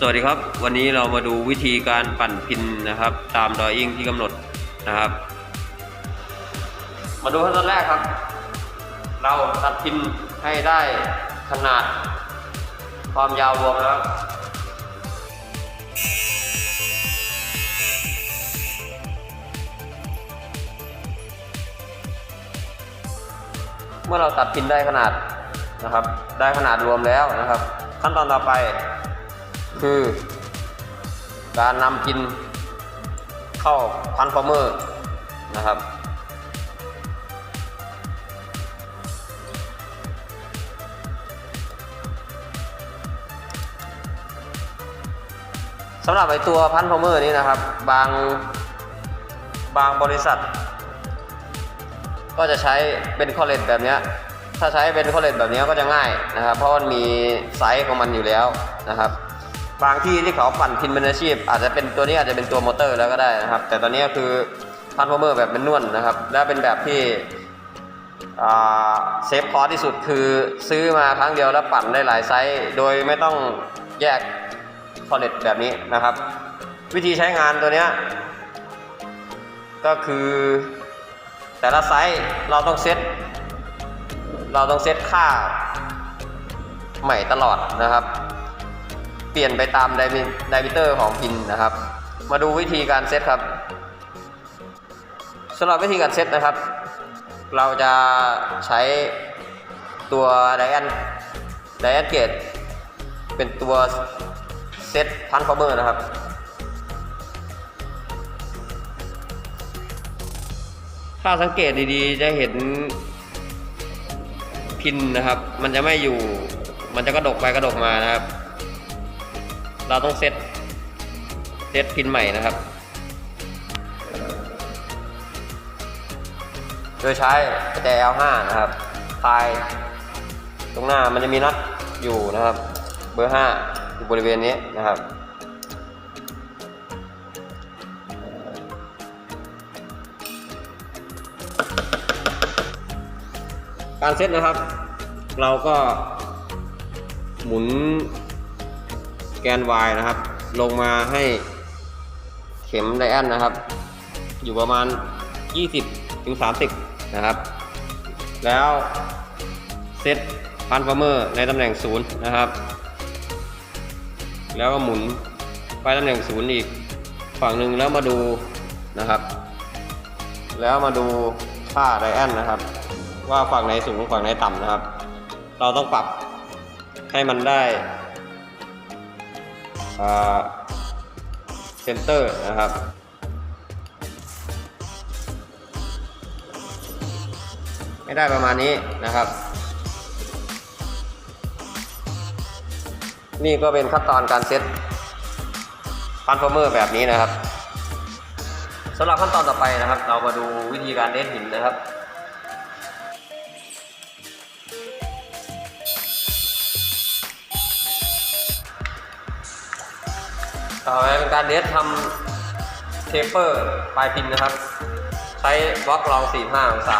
สวัสดีครับ วันนี้เรามาดูวิธีการปั่นพินนะครับ ตามดอยอิงที่กำหนดนะครับ มาดูขั้นตอนแรกครับ เราตัดพินให้ได้ขนาดความยาวรวมนะครับเมื่อเราตัดพินได้ขนาดนะครับ ได้ขนาดรวมแล้วนะครับ ขั้นตอนต่อไป คือการนำพินเข้าพันฟอร์เมอร์นะครับสำหรับไอตัวพันฟอร์เมอร์นี้นะครับ บางบางบริษัท ก็จะใช้เป็นคอเลตแบบเนี้ยถ้าใช้เป็นคอเลตแบบเนี้ยก็จะง่ายนะครับ เพราะมันมีไซส์ของมันอยู่แล้วนะครับ บางที่ที่เขาปั่นพินเป็นอาชีพ อาจจะเป็นตัวนี้อาจจะเป็นตัวมอเตอร์แล้วก็ได้นะครับ แต่ตอนนี้คือพันฟอร์เมอร์แบบเป็นนวลนะครับ และเป็นแบบที่เซฟคอร์สที่สุดคือซื้อมาครั้งเดียวแล้วปั่นได้หลายไซส์โดยไม่ต้องแยกคอเลตแบบนี้นะครับ วิธีใช้งานตัวนี้ก็คือแต่ละไซส์เราต้องเซตเราต้องเซตค่าใหม่ตลอดนะครับ ปลี่ยนไปตามไดมิเตอร์ของพินนะครับ มาดูวิธีการเซตครับสำหรับวิธีการเซตนะครับ เราจะใช้ตัวไดแอนไดแอนเกตเป็นตัวเซตพันฟอร์เมอร์นะครับ ถ้าสังเกตดีๆ จะเห็นพินนะครับ มันจะไม่อยู่ มันจะกระดกไปกระดกมานะครับ เราต้องเซตเซตพินใหม่นะครับ โดยใช้แต่ L5 นะครับคลายตรงหน้ามันจะมีน็อตอยู่นะครับ เบอร์ 5 อยู่บริเวณนี้นะครับการเซตนะครับ เราก็หมุน กน Y นะครับ ลงมาให้เข็มไดแอนนะครับ อยู่ประมาณ 20ถึง30 นะครับ แล้วเซตพันฟอร์เมอร์ในตำแหน่งศูนย์นะครับ แล้วก็หมุนไปตำแหน่งศูนย์อีกฝั่งหนึ่งแล้วมาดูนะครับ แล้วมาดูค่าไดแอนนะครับ ว่าฝั่งไหนสูงฝั่งไหนต่ำนะครับ เราต้องปรับให้มันได้ เซนเตอร์นะครับไม่ได้ประมาณนี้นะครับ นี่ก็เป็นขั้นตอนการเซตฟันฟอร์เมอร์แบบนี้นะครับสำหรับขั้นตอนต่อไปนะครับ เรามาดูวิธีการเล่นหินนะครับ ต่อไปเป็นการเดสทำเทปเปอร์ปลายพินนะครับ ใช้บล็อกรอง 45 องศา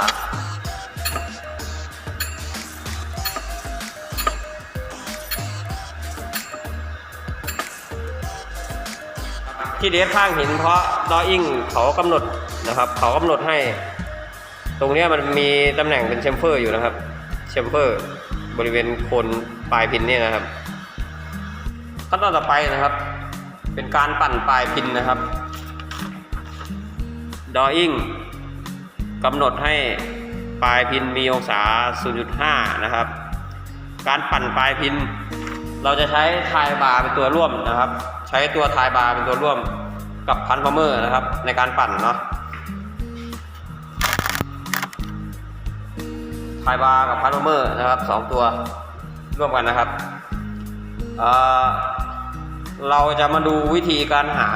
ที่เดสข้างหินเพราะดออิ่งเขากำหนดนะครับ เขากำหนดให้ ตรงนี้มันมีตำแหน่งเป็นแชมเฟอร์อยู่นะครับแชมเฟอร์บริเวณโคนปลายพินเนี่ยนะครับขั้นตอนต่อไปนะครับ เป็นการปั่นปลายพินนะครับดออิงกำหนดให้ปลายพินมีองศา 0.5 นะครับ การปั่นปลายพิน เราจะใช้ทายบาร์เป็นตัวร่วมนะครับ ใช้ตัวทายบาร์เป็นตัวร่วมกับพันฟอร์เมอร์นะครับ ในการปั่นเนาะทายบาร์กับพันฟอร์เมอร์นะครับสองตัวร่วมกันนะครับ เราจะมาดูวิธีการหา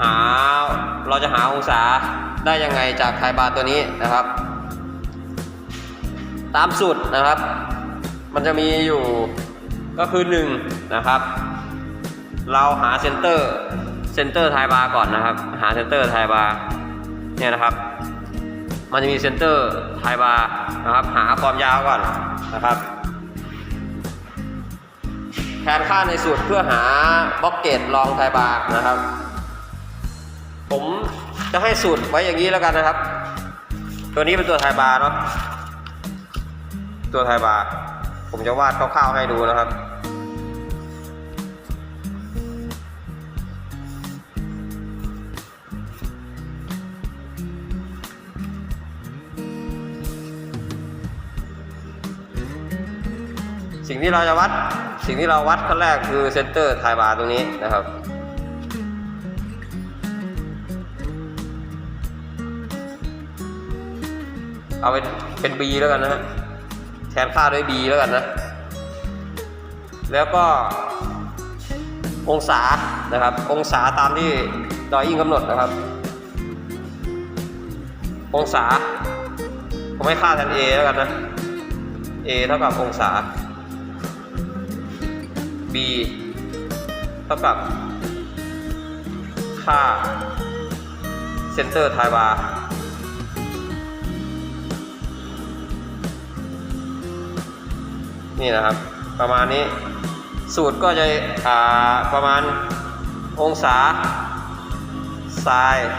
หาเราจะหาองศาได้ยังไงจากไทบาร์ตัวนี้นะครับ ตามสูตรนะครับ มันจะมีอยู่ก็คือ1นะครับ เราหาเซนเตอร์เซนเตอร์ไทบาร์ก่อนนะครับ หาเซนเตอร์ไทบาร์เนี่ยนะครับมันจะมีเซนเตอร์ไทบาร์นะครับ หาความยาวก่อนนะครับ แทนค่าในสูตรเพื่อหาบล็อกเกตลองไทบาร์นะครับ ผมจะให้สูตรไว้อย่างนี้แล้วกันนะครับ ตัวนี้เป็นตัวไทบาร์เนาะตัวไทบาร์ผมจะวาดคร่าวๆให้ดูนะครับ สิ่งที่เราจะวัด สิ่งที่เราวัดขั้นแรกคือเซนเตอร์ไทบาร์ตรงนี้นะครับ เอาเป็นเป็น B แล้วกันนะฮะแทนค่าด้วย B แล้วกันนะ แล้วก็องศานะครับ องศาตามที่ดอยอิงกำหนดนะครับ องศาผมให้ค่าแทน A แล้วกันนะ A เท่ากับองศา B เท่ากับค่าเซนเตอร์ไทบาร์นี่นะครับ ประมาณนี้สูตรก็จะอ่าประมาณองศาไซน์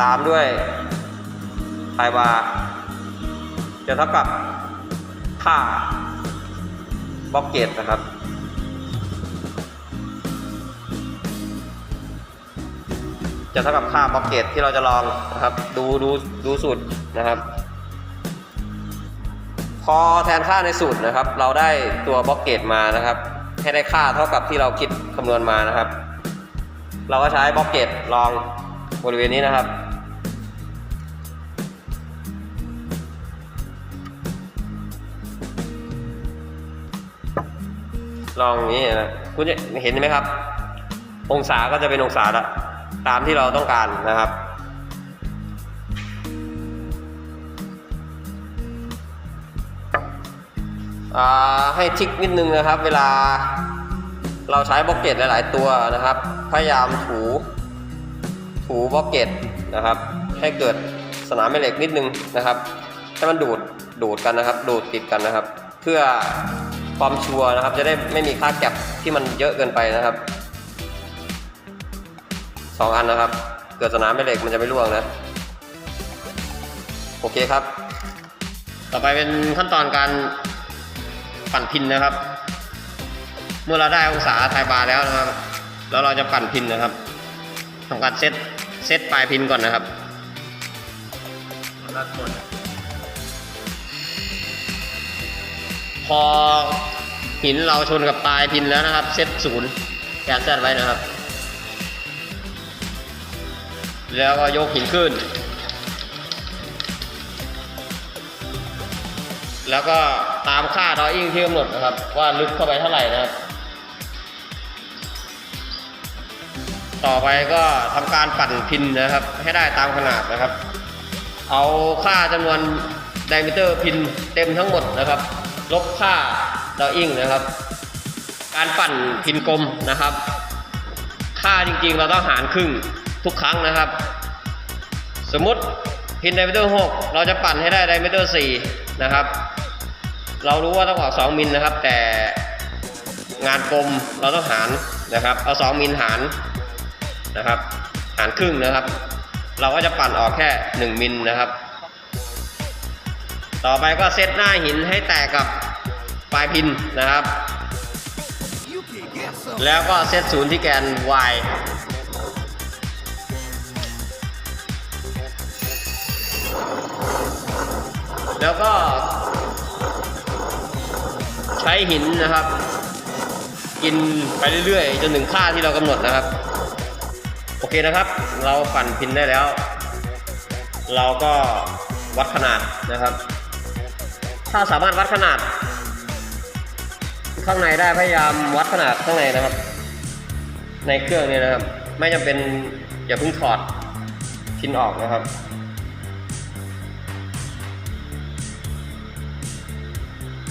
ตามด้วยไทบาร์จะเท่ากับค่า บล็อกเกตนะครับ จะเท่ากับค่าบล็อกเกตที่เราจะลองนะครับ ดูดูดูสูตรนะครับ พอแทนค่าในสูตรนะครับ เราได้ตัวบล็อกเกตมานะครับ ให้ได้ค่าเท่ากับที่เราคิดคำนวณมานะครับ เราก็ใช้บล็อกเกตลองบริเวณนี้นะครับ ลองนี้นะคุณจะเห็นไหมครับ องศาก็จะเป็นองศาละตามที่เราต้องการนะครับให้ทิกนิดนึงนะครับ เวลาเราใช้บล็อกเก็ตหลาย ๆ ตัวนะครับ พยายามถูถูบล็อกเก็ตนะครับ ให้เกิดสนามแม่เหล็กนิดนึงนะครับ ให้มันดูดดูดกันนะครับ ดูดติดกันนะครับ เพื่อ ความชัวร์นะครับ จะได้ไม่มีค่าแก็บที่มันเยอะเกินไปนะครับสองอันนะครับ เกิดสนามแม่เหล็กมันจะไม่ร่วงนะ โอเคครับ ต่อไปเป็นขั้นตอนการปั่นพินนะครับ เมื่อเราได้องศาไทยบาร์แล้วนะครับ แล้วเราจะปั่นพินนะครับทำการเซตเซตปลายพินก่อนนะครับ พอหินเราชนกับปลายพินแล้วนะครับ เซตศูนย์แกนแซดไว้นะครับ แล้วก็ยกหินขึ้น แล้วก็ตามค่าดออิ่งที่กำหนดนะครับ ว่าลึกเข้าไปเท่าไหร่นะครับ ต่อไปก็ทำการปั่นพินนะครับ ให้ได้ตามขนาดนะครับ เอาค่าจำนวนไดมิเตอร์พินเต็มทั้งหมดนะครับ ลบค่าดออิ่งนะครับ การปั่นพินกลมนะครับ ค่าจริงๆเราต้องหารครึ่งทุกครั้งนะครับ สมมติพินไดมิเตอร์6เราจะปั่นให้ได้ไดมิเตอร์4นะครับ เรารู้ว่าต้องออก2มิลนะครับ แต่งานกลมเราต้องหารนะครับ เอา2มิลหารนะครับ หารครึ่งนะครับ เราก็จะปั่นออกแค่ 1 มิลนะครับ ต่อไปก็เซตหน้าหินให้แตกกับปลายพินนะครับ แล้วก็เซตศูนย์ที่แกน y แล้วก็ ใช้หินนะครับ กินไปเรื่อยๆ จนถึงค่าที่เรากำหนดนะครับ โอเคนะครับ เราปั่นพินได้แล้ว เราก็วัดขนาดนะครับ ถ้าสามารถวัดขนาด ข้างในได้พยายามวัดขนาดข้างในนะครับ ในเครื่องนี้นะครับ ไม่จำเป็นอย่าเพิ่งถอดพินออกนะครับ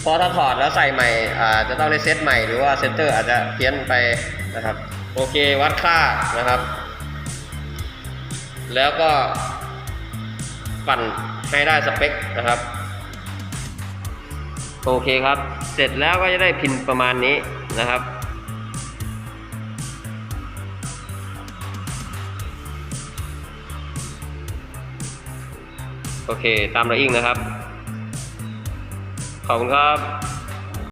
เพราะถ้าถอดแล้วใส่ใหม่อาจจะต้องได้เซตใหม่หรือว่าเซนเตอร์อาจจะเพี้ยนไปนะครับ โอเควัดค่านะครับ แล้วก็ปั่นให้ได้สเปคนะครับ โอเคครับ เสร็จแล้วก็จะได้พินประมาณนี้นะครับ โอเค ตามเราอิงนะครับ ขอบคุณครับ